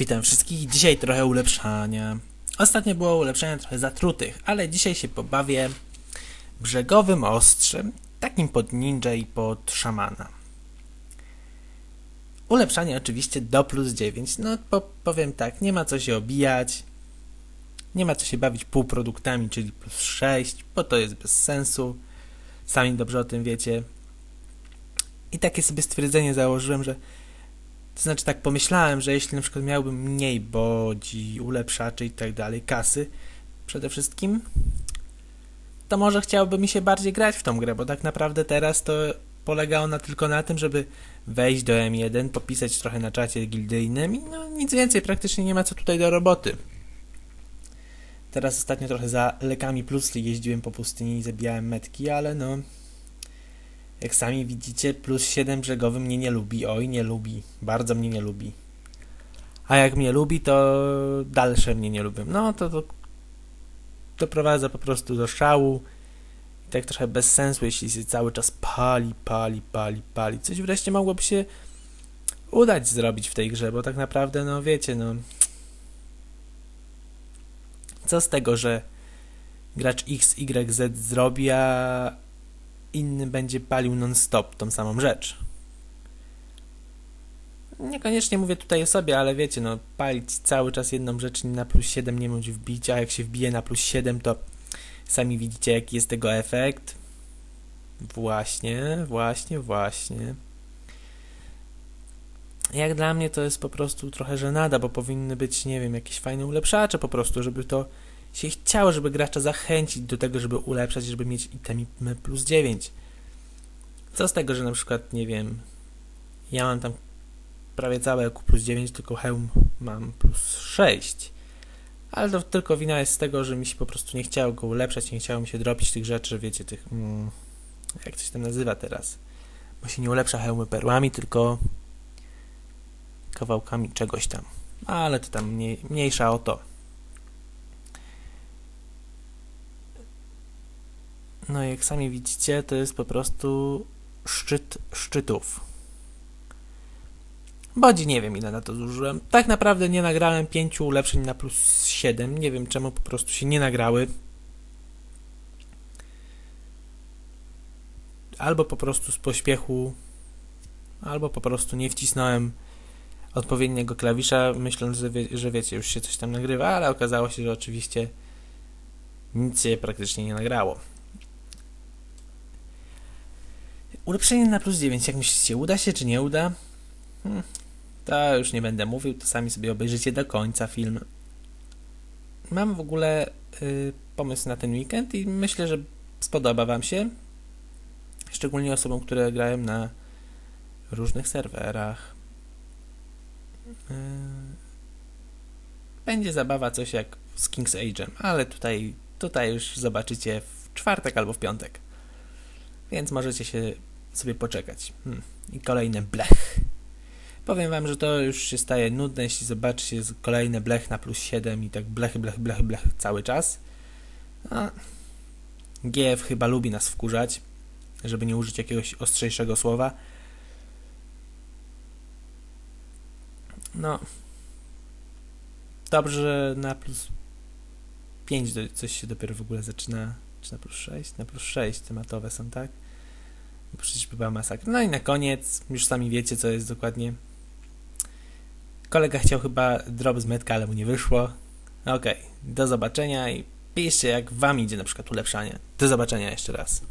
Witam wszystkich. Dzisiaj trochę ulepszania. Ostatnio było ulepszenia trochę zatrutych, ale dzisiaj się pobawię brzegowym ostrzem, takim pod ninja i pod szamana. Ulepszanie oczywiście do plus 9. No po, powiem tak, nie ma co się obijać. Nie ma co się bawić półproduktami, czyli plus 6, bo to jest bez sensu. Sami dobrze o tym wiecie. I takie sobie stwierdzenie założyłem, że to znaczy tak pomyślałem, że jeśli na przykład miałbym mniej bodzi, ulepszaczy i tak dalej, kasy przede wszystkim, to może chciałoby mi się bardziej grać w tą grę, bo tak naprawdę teraz to polega ona tylko na tym, żeby wejść do M1, popisać trochę na czacie gildyjnym i no nic więcej, praktycznie nie ma co tutaj do roboty. Teraz ostatnio trochę za lekami plus jeździłem po pustyni i zabijałem metki, ale no jak sami widzicie, plus 7 brzegowy mnie nie lubi. Oj, nie lubi. Bardzo mnie nie lubi. A jak mnie lubi, to dalsze mnie nie lubią. No to, to doprowadza po prostu do szału. I tak trochę bez sensu, jeśli się cały czas pali, pali, pali, pali. Coś wreszcie mogłoby się udać zrobić w tej grze, bo tak naprawdę, no wiecie, no. Co z tego, że gracz X, Y, Z zrobi, a inny będzie palił non-stop tą samą rzecz. Niekoniecznie mówię tutaj o sobie, ale wiecie, no palić cały czas jedną rzecz na plus 7 nie móc wbić, a jak się wbije na plus 7, to sami widzicie jaki jest tego efekt. Właśnie, właśnie, właśnie. Jak dla mnie to jest po prostu trochę żenada, bo powinny być, nie wiem, jakieś fajne ulepszacze po prostu, żeby to się chciało, żeby gracza zachęcić do tego, żeby ulepszać, żeby mieć itemy plus 9. Co z tego, że na przykład, nie wiem, ja mam tam prawie całe Q plus 9, tylko hełm mam plus 6. Ale to tylko wina jest z tego, że mi się po prostu nie chciało go ulepszać, nie chciało mi się dropić tych rzeczy, wiecie, tych, mm, jak się tam nazywa teraz, bo się nie ulepsza hełmy perłami, tylko kawałkami czegoś tam. Ale to tam mniej, mniejsza o to. No jak sami widzicie, to jest po prostu szczyt szczytów. Bodzi nie wiem ile na to zużyłem. Tak naprawdę nie nagrałem pięciu ulepszeń na plus 7. Nie wiem czemu po prostu się nie nagrały. Albo po prostu z pośpiechu, albo po prostu nie wcisnąłem odpowiedniego klawisza, myśląc, że, wie, że wiecie, już się coś tam nagrywa, ale okazało się, że oczywiście nic się praktycznie nie nagrało. Ulepszenie na plus 9, jak myślicie, uda się czy nie uda? Hmm, to już nie będę mówił, to sami sobie obejrzycie do końca film. Mam w ogóle y, pomysł na ten weekend i myślę, że spodoba Wam się. Szczególnie osobom, które grają na różnych serwerach. Y, będzie zabawa coś jak z King's Age'em, ale tutaj, tutaj już zobaczycie w czwartek albo w piątek. Więc możecie się sobie poczekać. Hmm. I kolejny blech. Powiem wam, że to już się staje nudne, jeśli zobaczycie kolejny blech na plus 7 i tak blech, blech, blech, blech cały czas. A GF chyba lubi nas wkurzać, żeby nie użyć jakiegoś ostrzejszego słowa. No. Dobrze, na plus 5 coś się dopiero w ogóle zaczyna. Czy na plus 6? Na plus 6 tematowe są, tak? Przecież była masakra. No i na koniec, już sami wiecie, co jest dokładnie. Kolega chciał chyba drop z metka, ale mu nie wyszło. Okej, okay. do zobaczenia i piszcie, jak wam idzie na przykład ulepszanie. Do zobaczenia jeszcze raz.